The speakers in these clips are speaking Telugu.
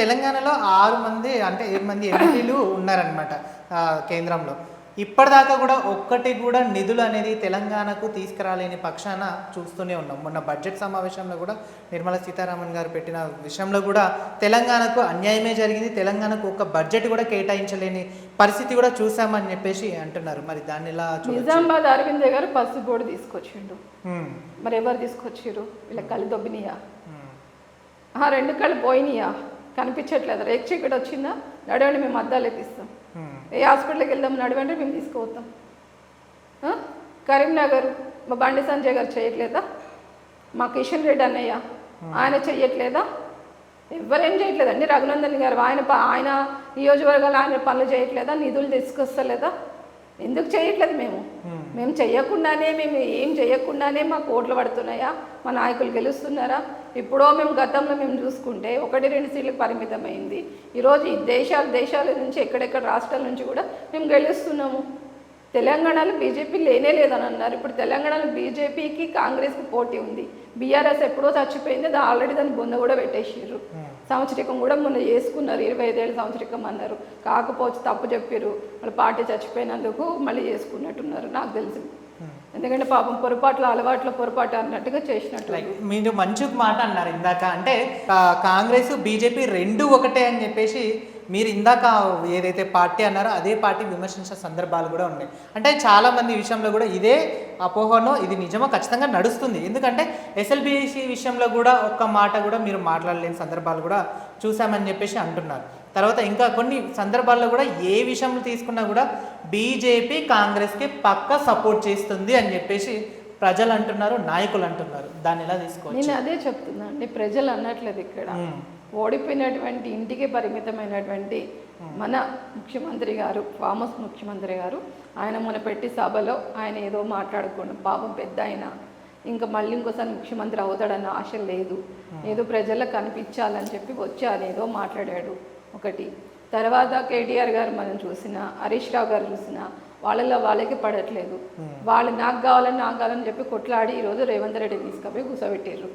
తెలంగాణలో ఆరు మంది అంటే ఏడు మంది ఎంపీలు ఉన్నారనమాట కేంద్రంలో. ఇప్పటిదాకా కూడా ఒక్కటి కూడా నిధులు అనేది తెలంగాణకు తీసుకురాలేని పక్షాన చూస్తూనే ఉన్నాం. మొన్న బడ్జెట్ సమావేశంలో కూడా నిర్మలా సీతారామన్ గారు పెట్టిన విషయంలో కూడా తెలంగాణకు అన్యాయమే జరిగింది తెలంగాణకు ఒక బడ్జెట్ కూడా కేటాయించలేని పరిస్థితి కూడా చూసామని చెప్పేసి అంటున్నారు. మరి దాన్ని ఎలా? నిజామాబాద్ అరవింద్ గారు పసుపు బోర్డు తీసుకొచ్చిండు. మరి ఎవరు తీసుకొచ్చారు వీళ్ళ కళ్ళు దొబ్బినాయా? రెండు కళ్ళు పోయినాయా? కనిపించట్లేదు. రేక్ చీకటి వచ్చిందా? నడవండి మేము అద్దాలు ఎత్తిస్తాం. ఉమ్, ఏ హాస్పిటల్కి వెళ్దాం నడవండి మేము తీసుకుపోతాం? కరీంనగర్ మా బండి సంజయ్ గారు చేయట్లేదా? మా కిషన్ రెడ్డి అన్నయ్య ఆయన చెయ్యట్లేదా ఎవరేం చేయట్లేదండి రఘునందన్ గారు ఆయన ఆయన నియోజకవర్గాలు ఆయన పనులు చేయట్లేదా? నిధులు తీసుకొస్తలేదా? ఎందుకు చేయట్లేదు మేము? Hmm. మేము చేయకుండానే మేము ఏం చేయకుండానే మాకు ఓట్లు పడుతున్నాయా? మా నాయకులు గెలుస్తున్నారా? ఇప్పుడో మేము గతంలో మేము చూసుకుంటే ఒకటి రెండు సీట్లకు పరిమితమైంది. ఈరోజు ఈ దేశాల దేశాల నుంచి ఎక్కడెక్కడ రాష్ట్రాల నుంచి కూడా మేము గెలుస్తున్నాము. తెలంగాణలో బీజేపీ లేనే లేదని అన్నారు. ఇప్పుడు తెలంగాణలో బీజేపీకి కాంగ్రెస్కి పోటీ ఉంది. బీఆర్ఎస్ ఎప్పుడో చచ్చిపోయింది అది ఆల్రెడీ దాని బొంద కూడా పెట్టేసారు సంవత్సరికం కూడా మొన్న చేసుకున్నారు ఇరవై ఐదేళ్ళ సంవత్సరికం అన్నారు. కాకపోతే తప్పు చెప్పారు వాళ్ళ పార్టీ చచ్చిపోయినందుకు మళ్ళీ చేసుకున్నట్టున్నారు నాకు తెలిసి. ఎందుకంటే పాపం పొరపాట్ల అలవాట్ల పొరపాటు అన్నట్టుగా చేసినట్టు. మీరు మంచి మాట అన్నారు ఇందాక. అంటే కాంగ్రెస్ బీజేపీ రెండు ఒకటే అని చెప్పేసి మీరు ఇందాక ఏదైతే పార్టీ అన్నారో అదే పార్టీ విమర్శించిన సందర్భాలు కూడా ఉన్నాయి. అంటే చాలా మంది విషయంలో కూడా ఇదే అపోహనో ఇది నిజమో ఖచ్చితంగా నడుస్తుంది. ఎందుకంటే ఎస్ఎల్బిసి విషయంలో కూడా ఒక్క మాట కూడా మీరు మాట్లాడలేని సందర్భాలు కూడా చూసామని చెప్పేసి అంటున్నారు. తర్వాత ఇంకా కొన్ని సందర్భాల్లో కూడా ఏ విషయంలో తీసుకున్నా కూడా బీజేపీ కాంగ్రెస్కి పక్క సపోర్ట్ చేస్తుంది అని చెప్పేసి ప్రజలు అంటున్నారు నాయకులు అంటున్నారు దాన్ని ఎలా తీసుకోవచ్చు? నేను అదే చెప్తున్నా అండి. ప్రజలు అన్నట్లేదు ఇక్కడ. ఓడిపోయినటువంటి ఇంటికి పరిమితమైనటువంటి మన ముఖ్యమంత్రి గారు ఫామ్ హౌస్ ముఖ్యమంత్రి గారు ఆయన మొన్న పెట్టి సభలో ఆయన ఏదో మాట్లాడుకోండి పాపం పెద్ద ఆయన. ఇంకా మళ్ళీ ఇంకోసారి ముఖ్యమంత్రి అవుతాడన్న ఆశ లేదు. ఏదో ప్రజలకు కనిపించాలని చెప్పి వచ్చి ఆయన ఏదో మాట్లాడాడు ఒకటి. తర్వాత కేటీఆర్ గారు మనం చూసిన హరీష్ రావు గారు చూసిన వాళ్ళలో వాళ్ళకి పడట్లేదు. వాళ్ళు నాకు కావాలని నాకు కావాలని చెప్పి కొట్లాడి ఈరోజు రేవంత్ రెడ్డిని తీసుకుపోయి కూర్చోబెట్టారు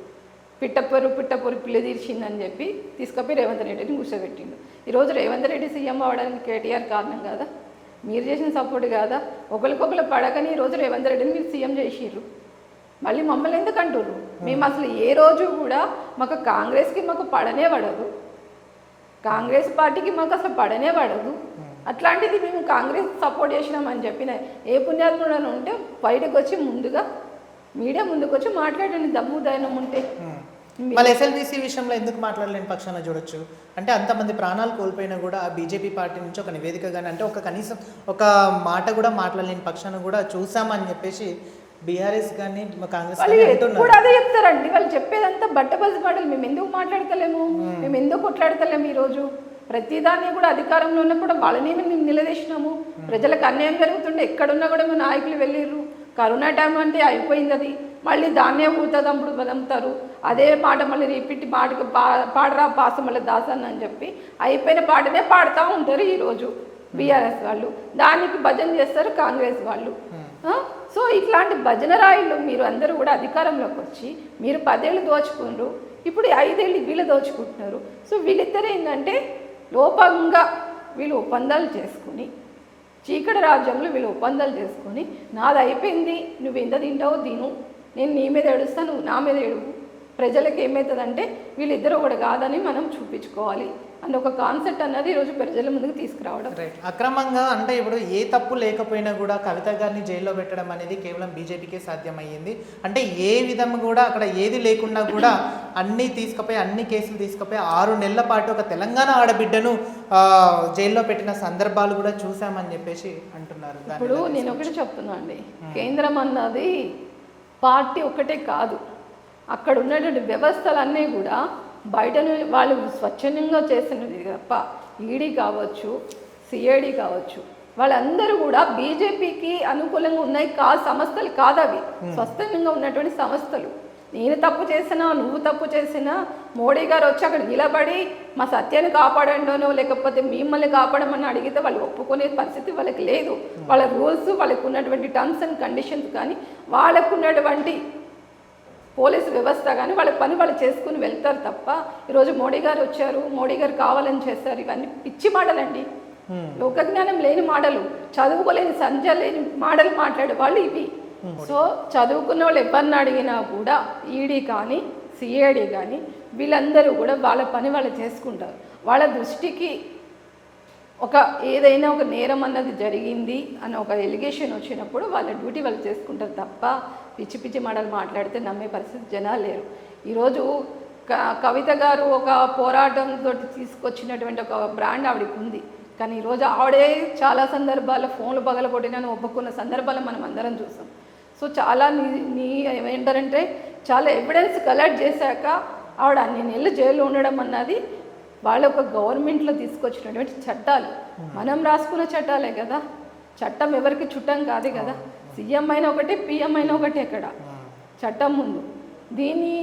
పిట్టపొరు పిట్టపొరు పిల్లి తీర్చిందని చెప్పి తీసుకుపోయి రేవంత్ రెడ్డిని కూర్చోబెట్టిండు. ఈరోజు రేవంత్ రెడ్డి సీఎం అవ్వడానికి కేటీఆర్ కారణం కాదా? మీరు చేసిన సపోర్ట్ కాదా? ఒకరికొకరు పడకని ఈరోజు రేవంత్ రెడ్డిని మీరు సీఎం చేసిర్రు. మళ్ళీ మమ్మల్ని ఎందుకు అంటుర్రు? మేము అసలు ఏ రోజు కూడా మాకు కాంగ్రెస్కి మాకు పడనే పడదు. కాంగ్రెస్ పార్టీకి మాకు అసలు పడనే పడదు. అట్లాంటిది మేము కాంగ్రెస్ సపోర్ట్ చేసినామని చెప్పిన ఏ పుణ్యాత్ముడని ఉంటే బయటకు వచ్చి ముందుగా మీడియా ముందుకు వచ్చి మాట్లాడండి దమ్ము ధైర్యం ఉంటే. మళ్ళీ ఎస్ఎల్బిసి విషయంలో ఎందుకు మాట్లాడలేని పక్షాన చూడొచ్చు? అంటే అంతమంది ప్రాణాలు కోల్పోయినా కూడా బీజేపీ పార్టీ నుంచి ఒక నివేదిక కానీ అంటే ఒక కనీసం ఒక మాట కూడా మాట్లాడలేని పక్షాన కూడా చూసామని చెప్పేసి బీఆర్ఎస్ కానీ కాంగ్రెస్ అదే చెప్తారండి. వాళ్ళు చెప్పేదంతా బట్టబసి మాటలు. మేము ఎందుకు మాట్లాడతలేము? మేము. ఎందుకు కొట్లాడతలేము ఈరోజు? ప్రతిదాన్ని కూడా అధికారంలో ఉన్నప్పుడు వాళ్ళని మేము నిలదీసినాము. ప్రజలకు అన్యాయం జరుగుతుండే ఎక్కడున్నా కూడా మా నాయకులు వెళ్ళిర్రు. కరోనా టైం అంటే అయిపోయింది అది. మళ్ళీ దాన్నే ఊతదంపుడు బదంపుతారు అదే పాట మళ్ళీ రిపీట్ పాటకు పా పాడరా పాస మళ్ళీ దాసన్ అని చెప్పి అయిపోయిన పాటనే పాడుతూ ఉంటారు ఈరోజు బీఆర్ఎస్ వాళ్ళు. దానికి భజన చేస్తారు కాంగ్రెస్ వాళ్ళు. ఆ? సో ఇట్లాంటి భజన రాయిలు మీరు అందరూ కూడా అధికారంలోకి వచ్చి మీరు పదేళ్ళు దోచుకుండ్రు ఇప్పుడు ఐదేళ్ళు వీళ్ళు దోచుకుంటున్నారు. సో వీళ్ళిద్దరు ఏంటంటే లోపంగా వీళ్ళు ఒప్పందాలు చేసుకుని చీకటి రాజ్యంలో వీళ్ళు ఒప్పందాలు చేసుకొని నాది అయిపోయింది నువ్వు ఎంత తింటావో తిను. నేను నీ మీద ఏడుస్తాను నా మీద ఏడువు. ప్రజలకు ఏమవుతుందంటే వీళ్ళిద్దరు ఒకటి కాదని మనం చూపించుకోవాలి అని ఒక కాన్సెప్ట్ అన్నది ఈరోజు ప్రజల ముందుకు తీసుకురావడం. రైట్ అక్రమంగా అంటే ఇప్పుడు ఏ తప్పు లేకపోయినా కూడా కవిత గారిని జైల్లో పెట్టడం అనేది కేవలం బీజేపీకే సాధ్యమయ్యింది. అంటే ఏ విధంగా కూడా అక్కడ ఏది లేకుండా కూడా అన్నీ తీసుకుపోయి అన్ని కేసులు తీసుకుపోయి ఆరు నెలల పాటు ఒక తెలంగాణ ఆడబిడ్డను జైల్లో పెట్టిన సందర్భాలు కూడా చూసామని చెప్పేసి అంటున్నారు ఇప్పుడు నేను ఒకటి చెప్తున్నా అండి కేంద్రం అన్నది పార్టీ ఒక్కటే కాదు. అక్కడ ఉన్నటువంటి వ్యవస్థలన్నీ కూడా బయట వాళ్ళు స్వచ్ఛందంగా చేసినది తప్ప ఈడీ కావచ్చు సిఐడి కావచ్చు. వాళ్ళందరూ కూడా బీజేపీకి అనుకూలంగా ఉన్నాయి కా సంస్థలు కాదు అవి స్వచ్ఛందంగా ఉన్నటువంటి సంస్థలు. నేను తప్పు చేసినా నువ్వు తప్పు చేసినా మోడీ గారు వచ్చి అక్కడ నిలబడి మా సత్యాన్ని కాపాడండోనో లేకపోతే మిమ్మల్ని కాపాడమని అడిగితే వాళ్ళు ఒప్పుకునే పరిస్థితి వాళ్ళకి లేదు. వాళ్ళ రూల్స్ వాళ్ళకు ఉన్నటువంటి టర్మ్స్ అండ్ కండిషన్స్ కానీ వాళ్ళకు ఉన్నటువంటి పోలీసు వ్యవస్థ కానీ వాళ్ళ పని వాళ్ళు చేసుకుని వెళ్తారు తప్ప ఈరోజు మోడీ గారు వచ్చారు మోడీ గారు కావాలని చేస్తారు ఇవన్నీ పిచ్చి మాటలండి. లోక జ్ఞానం లేని మాటలు చదువుకోలేని సంజ లేని మాటలు మాట్లాడే వాళ్ళు ఇవి. సో చదువుకున్న వాళ్ళు ఎవరిని అడిగినా కూడా ఈడీ కానీ సిఐడి కానీ వీళ్ళందరూ కూడా వాళ్ళ పని వాళ్ళు చేసుకుంటారు. వాళ్ళ దృష్టికి ఒక ఏదైనా ఒక నేరం అన్నది జరిగింది అని ఒక ఎలిగేషన్ వచ్చినప్పుడు వాళ్ళ డ్యూటీ వాళ్ళు చేసుకుంటారు తప్ప పిచ్చి పిచ్చి మాటలు మాట్లాడితే నమ్మే పరిస్థితి జనాలు లేరు. ఈరోజు క- కవిత గారు ఒక పోరాటంతో తీసుకొచ్చినటువంటి ఒక బ్రాండ్ ఆవిడకి ఉంది. కానీ ఈరోజు ఆవిడే చాలా సందర్భాల్లో ఫోన్లు పగలగొట్టినని ఒప్పుకున్న సందర్భాలు మనం అందరం చూసాం. సో చాలా నీ నీ ఏమంటారంటే చాలా ఎవిడెన్స్ కలెక్ట్ చేశాక ఆవిడ అన్ని నెలలు జైల్లో ఉండడం అన్నది వాళ్ళ ఒక గవర్నమెంట్లో తీసుకొచ్చినటువంటి చట్టాలు. మనం రాసుకున్న చట్టాలే కదా. చట్టం ఎవరికి చుట్టం కాదు కదా. సీఎం అయినా ఒకటే పిఎం అయినా ఒకటే ఇక్కడ చట్టం ముందు. దీన్ని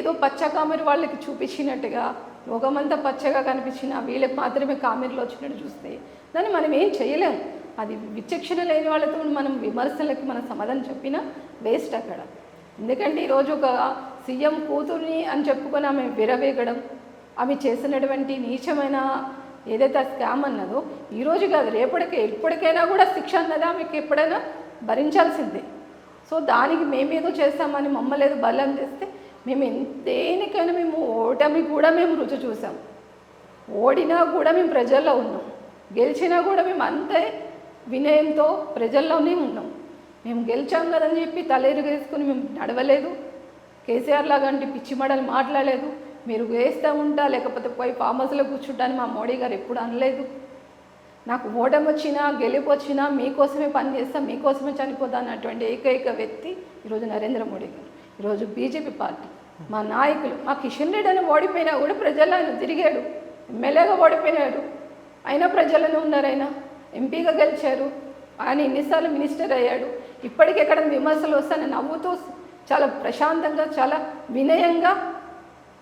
ఏదో పచ్చ కామెరి వాళ్ళకి చూపించినట్టుగా లోకమంతా పచ్చగా కనిపించిన వీళ్ళకి మాత్రమే కామెరీలు వచ్చినట్టు చూస్తే దాన్ని మనం ఏం చేయలేం. అది విచక్షణ లేని వాళ్ళతో మనం విమర్శలకి మన సమాధానం చెప్పినా వేస్ట్ అక్కడ. ఎందుకంటే ఈరోజు ఒక సీఎం కూతుర్ని అని చెప్పుకొని ఆమె విరవేగడం ఆమె చేసినటువంటి నీచమైన ఏదైతే ఆ స్కామ్ అన్నదో ఈరోజు కాదు రేపటికే ఎప్పటికైనా కూడా శిక్ష అన్నది ఆమెకి ఎప్పుడైనా? భరించాల్సిందే. సో దానికి మేమేదో చేస్తామని మమ్మలేదు బలం చేస్తే మేము దేనికైనా మేము ఓటమి కూడా మేము రుచి చూసాం. ఓడినా కూడా మేము ప్రజల్లో ఉన్నాం. గెలిచినా కూడా మేము అంతే వినయంతో ప్రజల్లోనే ఉన్నాం. మేము గెలిచాం కదని చెప్పి తలెరుగేసుకుని మేము నడవలేదు. కేసీఆర్ లాగంటి పిచ్చి మడలు మాట్లాడలేదు. మీరు వేస్తూ ఉంటా లేకపోతే పోయి ఫామ్ హౌస్లో కూర్చుంటాను మా మోడీ గారు ఎప్పుడు అనలేదు. నాకు ఓటమి వచ్చినా గెలుపు వచ్చినా మీకోసమే పనిచేస్తా మీకోసమే చనిపోతా అన్నటువంటి ఏకైక వ్యక్తి ఈరోజు నరేంద్ర మోడీ గారు. ఈరోజు బీజేపీ పార్టీ. మా నాయకులు మా కిషన్ రెడ్డి అని ఓడిపోయినా కూడా ప్రజల్లో ఆయన తిరిగాడు. ఎమ్మెల్యేగా ఓడిపోయినాడు. అయినా ప్రజలను ఉన్నారు ఆయన. ఎంపీగా గెలిచారు. ఆయన ఎన్నిసార్లు మినిస్టర్ అయ్యాడు. ఇప్పటికెక్కడ విమర్శలు వస్తాయని నవ్వుతూ చాలా ప్రశాంతంగా చాలా వినయంగా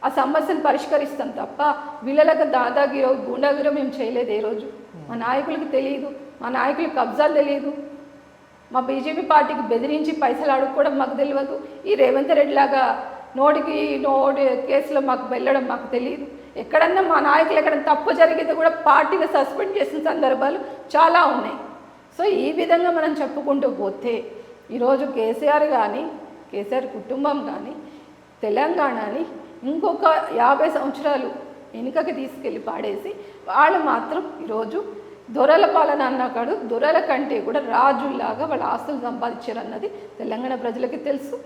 ఆ సమస్యను పరిష్కరిస్తాం తప్ప వీళ్ళలకు దాదాగిరో గుండాగిరో మేము చేయలేదు ఏ రోజు. మా నాయకులకు తెలియదు మా నాయకులకు కబ్జాలు తెలియదు మా బీజేపీ పార్టీకి బెదిరించి పైసలు అడుక్కోవడం మాకు తెలియదు ఈ రేవంత్ రెడ్డి లాగా నోటికి నోటి కేసులో మాకు వెళ్ళడం మాకు తెలియదు ఎక్కడన్నా మా నాయకులు ఎక్కడన్నా తప్పు జరిగితే కూడా పార్టీని సస్పెండ్ చేసిన సందర్భాలు చాలా ఉన్నాయి. సో ఈ విధంగా మనం చెప్పుకుంటూ పోతే ఈరోజు కేసీఆర్ కానీ కేసీఆర్ కుటుంబం కానీ తెలంగాణని ఇంకొక యాభై సంవత్సరాలు వెనుకకి తీసుకెళ్ళి పాడేసి వాళ్ళు మాత్రం ఈరోజు దొరల పాలన అన్నకాడు దొరల కంటే కూడా రాజుల్లాగా వాళ్ళ ఆస్తులు సంపాదించారు అన్నది తెలంగాణ ప్రజలకి తెలుసు.